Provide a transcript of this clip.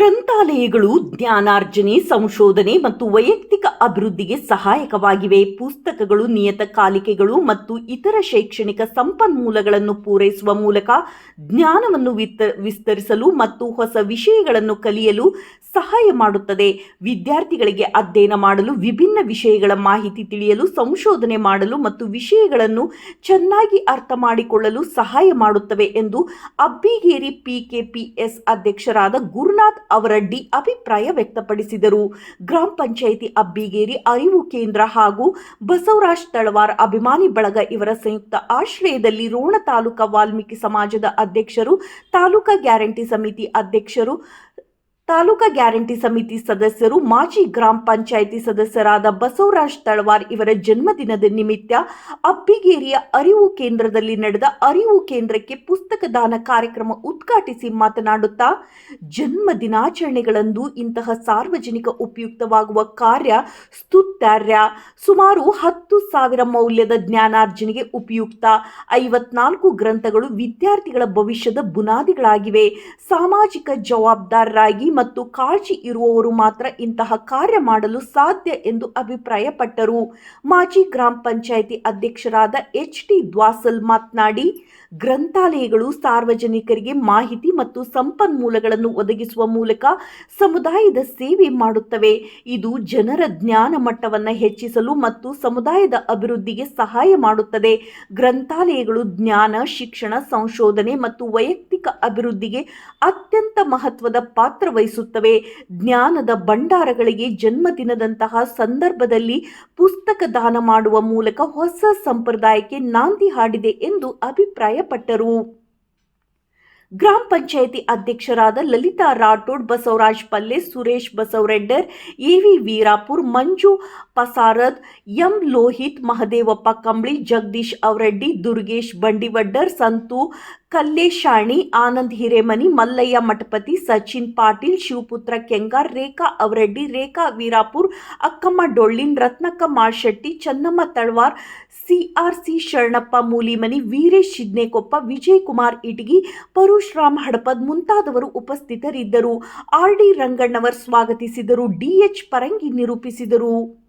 Ekranın ಗ್ರಂಥಾಲಯಗಳು ಜ್ಞಾನಾರ್ಜನೆ, ಸಂಶೋಧನೆ ಮತ್ತು ವೈಯಕ್ತಿಕ ಅಭಿವೃದ್ಧಿಗೆ ಸಹಾಯಕವಾಗಿವೆ. ಪುಸ್ತಕಗಳು ನಿಯತಕಾಲಿಕೆಗಳು ಮತ್ತು ಇತರ ಶೈಕ್ಷಣಿಕ ಸಂಪನ್ಮೂಲಗಳನ್ನು ಪೂರೈಸುವ ಮೂಲಕ ಜ್ಞಾನವನ್ನು ವಿಸ್ತರಿಸಲು ಮತ್ತು ಹೊಸ ವಿಷಯಗಳನ್ನು ಕಲಿಯಲು ಸಹಾಯ ಮಾಡುತ್ತದೆ. ವಿದ್ಯಾರ್ಥಿಗಳಿಗೆ ಅಧ್ಯಯನ ಮಾಡಲು, ವಿಭಿನ್ನ ವಿಷಯಗಳ ಮಾಹಿತಿ ತಿಳಿಯಲು, ಸಂಶೋಧನೆ ಮಾಡಲು ಮತ್ತು ವಿಷಯಗಳನ್ನು ಚೆನ್ನಾಗಿ ಅರ್ಥ ಮಾಡಿಕೊಳ್ಳಲು ಸಹಾಯ ಮಾಡುತ್ತವೆ ಎಂದು ಅಬ್ಬಿಗೇರಿ ಪಿಕೆಪಿಎಸ್ ಅಧ್ಯಕ್ಷರಾದ ಗುರುನಾಥ್ ಅವರಡ್ಡಿ ಅಭಿಪ್ರಾಯ ವ್ಯಕ್ತಪಡಿಸಿದರು. ಗ್ರಾಮ ಪಂಚಾಯಿತಿ ಅಬ್ಬಿಗೇರಿ ಅರಿವು ಕೇಂದ್ರ ಹಾಗೂ ಬಸವರಾಜ್ ತಳವಾರ್ ಅಭಿಮಾನಿ ಬಳಗ ಇವರ ಸಂಯುಕ್ತ ಆಶ್ರಯದಲ್ಲಿ ರೋಣ ತಾಲೂಕಾ ವಾಲ್ಮೀಕಿ ಸಮಾಜದ ಅಧ್ಯಕ್ಷರು, ತಾಲೂಕಾ ಗ್ಯಾರಂಟಿ ಸಮಿತಿ ಅಧ್ಯಕ್ಷರು ತಾಲೂಕಾ ಗ್ಯಾರಂಟಿ ಸಮಿತಿ ಸದಸ್ಯರು ಮಾಜಿ ಗ್ರಾಮ ಪಂಚಾಯಿತಿ ಸದಸ್ಯರಾದ ಬಸವರಾಜ್ ತಳವಾರ್ ಇವರ ಜನ್ಮದಿನದ ನಿಮಿತ್ತ ಅಬ್ಬಿಗೇರಿಯ ಅರಿವು ಕೇಂದ್ರದಲ್ಲಿ ನಡೆದ ಅರಿವು ಕೇಂದ್ರಕ್ಕೆ ಪುಸ್ತಕ ದಾನ ಕಾರ್ಯಕ್ರಮ ಉದ್ಘಾಟಿಸಿ ಮಾತನಾಡುತ್ತಾ ಜನ್ಮ ದಿನಾಚರಣೆಗಳಂದು ಇಂತಹ ಸಾರ್ವಜನಿಕ ಉಪಯುಕ್ತವಾಗುವ ಕಾರ್ಯ ಸ್ತುತ್ಯಾರ್ಯ, ಸುಮಾರು ಹತ್ತು ಸಾವಿರ ಮೌಲ್ಯದ ಜ್ಞಾನಾರ್ಜನೆಗೆ ಉಪಯುಕ್ತ. ಐವತ್ನಾಲ್ಕು ಗ್ರಂಥಗಳು ವಿದ್ಯಾರ್ಥಿಗಳ ಭವಿಷ್ಯದ ಬುನಾದಿಗಳಾಗಿವೆ. ಸಾಮಾಜಿಕ ಜವಾಬ್ದಾರರಾಗಿ ಮತ್ತು ಕಾಳಜಿ ಇರುವವರು ಮಾತ್ರ ಇಂತಹ ಕಾರ್ಯ ಮಾಡಲು ಸಾಧ್ಯ ಎಂದು ಅಭಿಪ್ರಾಯಪಟ್ಟರು. ಮಾಜಿ ಗ್ರಾಮ ಪಂಚಾಯಿತಿ ಅಧ್ಯಕ್ಷರಾದ ಎಚ್ ಟಿ ದ್ವಾಸಲ್ ಮಾತನಾಡಿ, ಗ್ರಂಥಾಲಯಗಳು ಸಾರ್ವಜನಿಕರಿಗೆ ಮಾಹಿತಿ ಮತ್ತು ಸಂಪನ್ಮೂಲಗಳನ್ನು ಒದಗಿಸುವ ಮೂಲಕ ಸಮುದಾಯದ ಸೇವೆ ಮಾಡುತ್ತವೆ. ಇದು ಜನರ ಜ್ಞಾನ ಮಟ್ಟವನ್ನು ಹೆಚ್ಚಿಸಲು ಮತ್ತು ಸಮುದಾಯದ ಅಭಿವೃದ್ಧಿಗೆ ಸಹಾಯ ಮಾಡುತ್ತದೆ. ಗ್ರಂಥಾಲಯಗಳು ಜ್ಞಾನ, ಶಿಕ್ಷಣ, ಸಂಶೋಧನೆ ಮತ್ತು ವೈಯಕ್ತಿಕ ಅಭಿವೃದ್ಧಿಗೆ ಅತ್ಯಂತ ಮಹತ್ವದ ಪಾತ್ರ ವಹಿಸುತ್ತವೆ. ಜ್ಞಾನದ ಭಂಡಾರಗಳಿಗೆ ಜನ್ಮದಿನದಂತಹ ಸಂದರ್ಭದಲ್ಲಿ ಪುಸ್ತಕ ದಾನ ಮಾಡುವ ಮೂಲಕ ಹೊಸ ಸಂಪ್ರದಾಯಕ್ಕೆ ನಾಂದಿ ಹಾಡಿದೆ ಎಂದು ಅಭಿಪ್ರಾಯಪಟ್ಟರು. ಗ್ರಾಮ ಪಂಚಾಯಿತಿ ಅಧ್ಯಕ್ಷರಾದ Lalitha Rathod Basavaraj Palle Suresh Basavareddar A V Veerapur Manju Pasarad M Lohith Mahadevappa Kambali Jagadish Avareddy Durgesh Bandivaddar Santu Kalleshani Anand Hiremani Mallayya Mathapati Sachin Patil Shivaputra Kengar Rekha Avareddy Rekha Veerapur Akkamma Dollin Ratnakka Mashetti Channamma Talawar CRC Sharanappa Mulimani Veeresh Shidnekoppa Vijay Kumar Itagi Parashuram Hadapad ಮುಂತಾದವರು ಉಪಸ್ಥಿತರಿದ್ದರು. R D ರಂಗಣ್ಣವರ್ ಸ್ವಾಗತಿಸಿದರು. DH ಪರಂಗಿ ನಿರೂಪಿಸಿದರು.